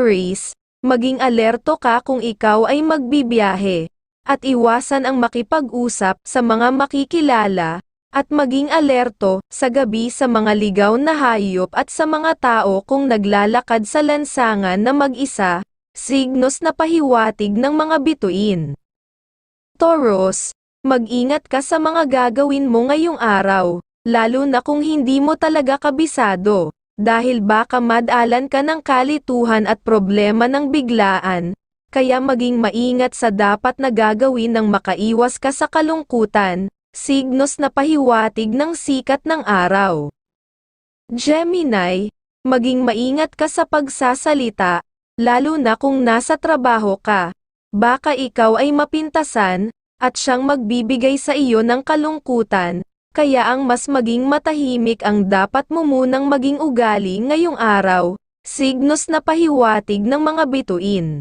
Aries, maging alerto ka kung ikaw ay magbibiyahe, at iwasan ang makipag-usap sa mga makikilala, at maging alerto sa gabi sa mga ligaw na hayop at sa mga tao kung naglalakad sa lansangan na mag-isa, signos na pahiwatig ng mga bituin. Taurus, mag-ingat ka sa mga gagawin mo ngayong araw, lalo na kung hindi mo talaga kabisado, dahil baka madalan ka ng kalituhan at problema ng biglaan, kaya maging maingat sa dapat na gagawin nang makaiwas ka sa kalungkutan, signos na pahiwatig ng sikat ng araw. Gemini, maging maingat ka sa pagsasalita, lalo na kung nasa trabaho ka. Baka ikaw ay mapintasan, at siyang magbibigay sa iyo ng kalungkutan, kaya ang mas maging matahimik ang dapat mo munang maging ugali ngayong araw, signos na pahiwatig ng mga bituin.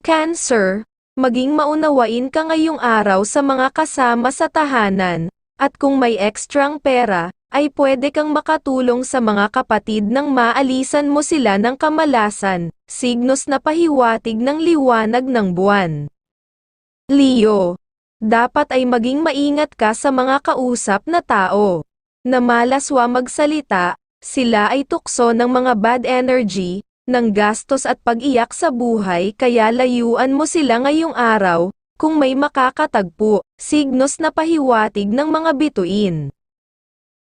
Cancer, maging maunawain ka ngayong araw sa mga kasama sa tahanan, at kung may ekstrang pera, ay pwede kang makatulong sa mga kapatid nang maalisan mo sila ng kamalasan, signos na pahiwatig ng liwanag ng buwan. Leo, dapat ay maging maingat ka sa mga kausap na tao. Na malaswa magsalita, sila ay tukso ng mga bad energy, ng gastos at pag-iyak sa buhay kaya layuan mo sila ngayong araw, kung may makakatagpo, signos na pahiwatig ng mga bituin.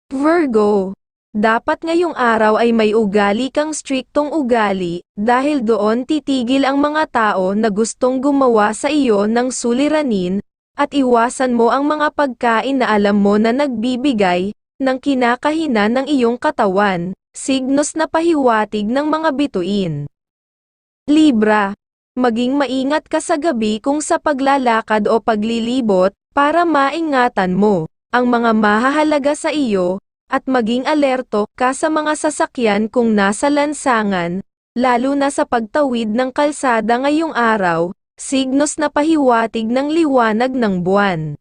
Virgo, dapat ngayong araw ay may ugali kang striktong ugali, dahil doon titigil ang mga tao na gustong gumawa sa iyo ng suliranin, at iwasan mo ang mga pagkain na alam mo na nagbibigay, ng kinakahina ng iyong katawan, signos na pahiwatig ng mga bituin. Libra, maging maingat ka sa gabi kung sa paglalakad o paglilibot, para maingatan mo ang mga mahahalaga sa iyo, at maging alerto ka sa mga sasakyan kung nasa lansangan, lalo na sa pagtawid ng kalsada ngayong araw, signos na pahiwatig ng liwanag ng buwan.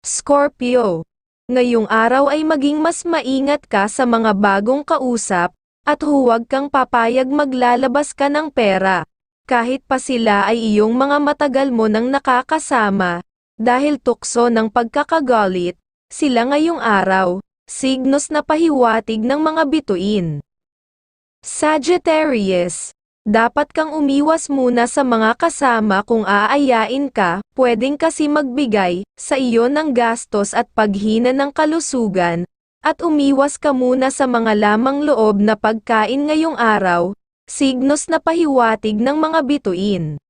Scorpio, ngayong araw ay maging mas maingat ka sa mga bagong kausap, at huwag kang papayag maglalabas ka ng pera, kahit pa sila ay iyong mga matagal mo nang nakakasama, dahil tukso ng pagkakagalit, sila ngayong araw, signos na pahiwatig ng mga bituin. Sagittarius, dapat kang umiwas muna sa mga kasama kung aayain ka, pwedeng kasi magbigay sa iyo ng gastos at paghina ng kalusugan, at umiwas ka muna sa mga lamang loob na pagkain ngayong araw, signos na pahiwatig ng mga bituin.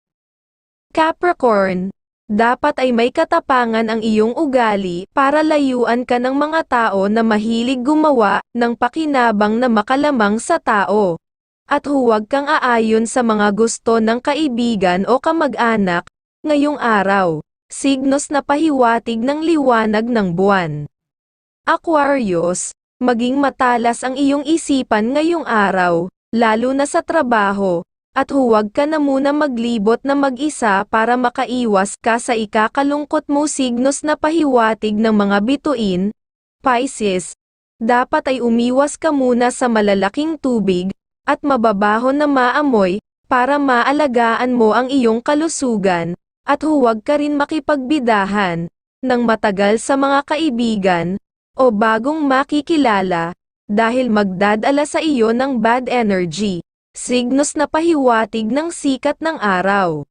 Capricorn, dapat ay may katapangan ang iyong ugali para layuan ka ng mga tao na mahilig gumawa ng pakinabang na makalamang sa tao. At huwag kang aayon sa mga gusto ng kaibigan o kamag-anak ngayong araw, signos na pahiwatig ng liwanag ng buwan. Aquarius, maging matalas ang iyong isipan ngayong araw, lalo na sa trabaho, at huwag ka na muna maglibot na mag-isa para makaiwas ka sa ikakalungkot mo signos na pahiwatig ng mga bituin. Pisces, dapat ay umiwas ka muna sa malalaking tubig, at mababaho na maamoy, para maalagaan mo ang iyong kalusugan, at huwag ka rin makipagbidahan, ng matagal sa mga kaibigan, o bagong makikilala, dahil magdadala sa iyo ng bad energy signos na pahiwatig ng sikat ng araw.